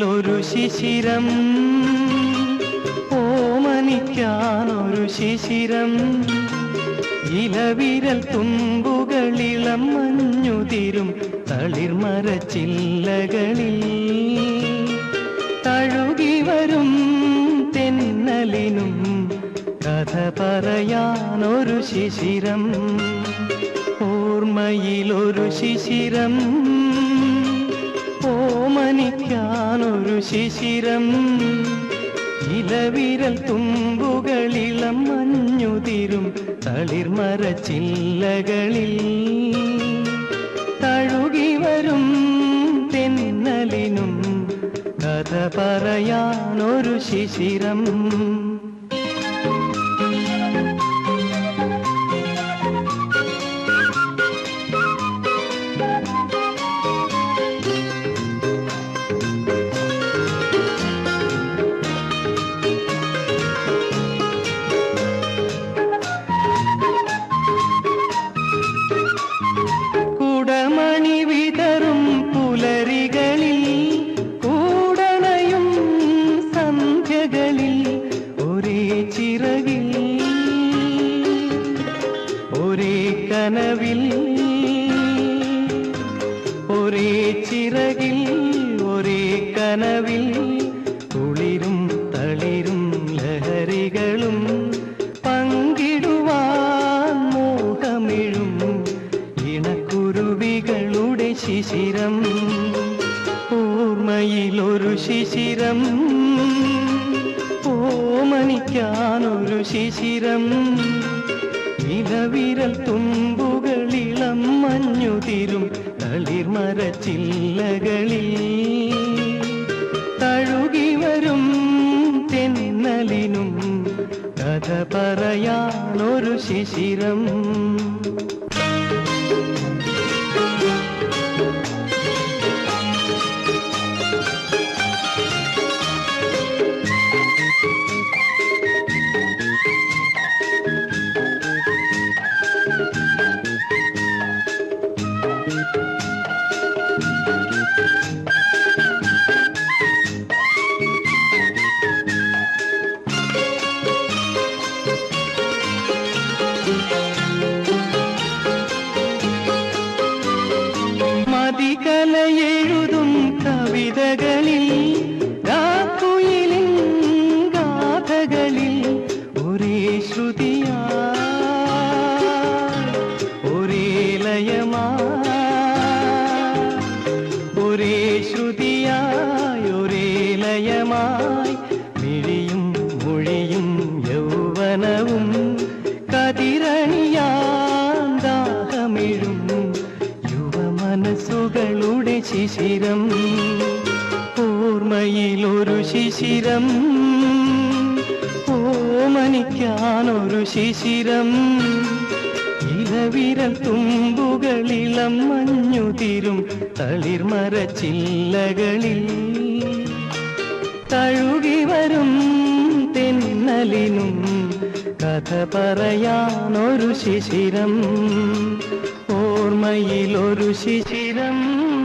ഓർമ്മയിലൊരു ശിശിരം. ഓമനിക്കാനൊരു ശിശിരം. ഇലവിരൽ തുമ്പുകളിളം മഞ്ഞുതിരും തളിർമരച്ചില്ലകളിൽ തഴുകി വരും തെന്നലിനും കഥ പറയാനൊരു ശിശിരം. ഓർമ്മയിലൊരു ശിശിരം. ശിശിരം. ഇലവിരൽ തുമ്പുകളിളം മഞ്ഞുതിരും തളിർമരച്ചില്ലകളിൽ തഴുകി വരും തെന്നലിനും കഥ പറയാനൊരു ശിശിരം. ഓർമ്മയിലൊരു ശിശിരം ഓമനിക്കാനൊരു ശിശിരം. ഇലവിരൽ തുമ്പുകളിളം മഞ്ഞുതിരും തളിർമരച്ചില്ലകളിൽ തഴുകി വരും തെന്നലിനും കഥ പറയാനൊരു ശിശിരം. മതികലയെഴുതും കവിതകളിൽ രാക്കുയിലിൻ ഗാഥകളിൽ ഒരേ ശ്രുതിയാ ഒരേ ലയമാ ഒരേ കതിരണിയാൻ ദാഹമിഴും യുവമനസ്സുകളുടെ ശിശിരം. ഓർമ്മയിലൊരു ശിശിരം. ഓമനിക്കാനൊരു ശിശിരം. ഇലവിരൽ തുമ്പുകളിളം മഞ്ഞുതിരും തളിർമരച്ചില്ലകളിൽ തഴുകി വരും തെന്നലിനും കഥ പറയാനൊരു ശിശിരം. ഓർമ്മയിലൊരു ശിശിരം.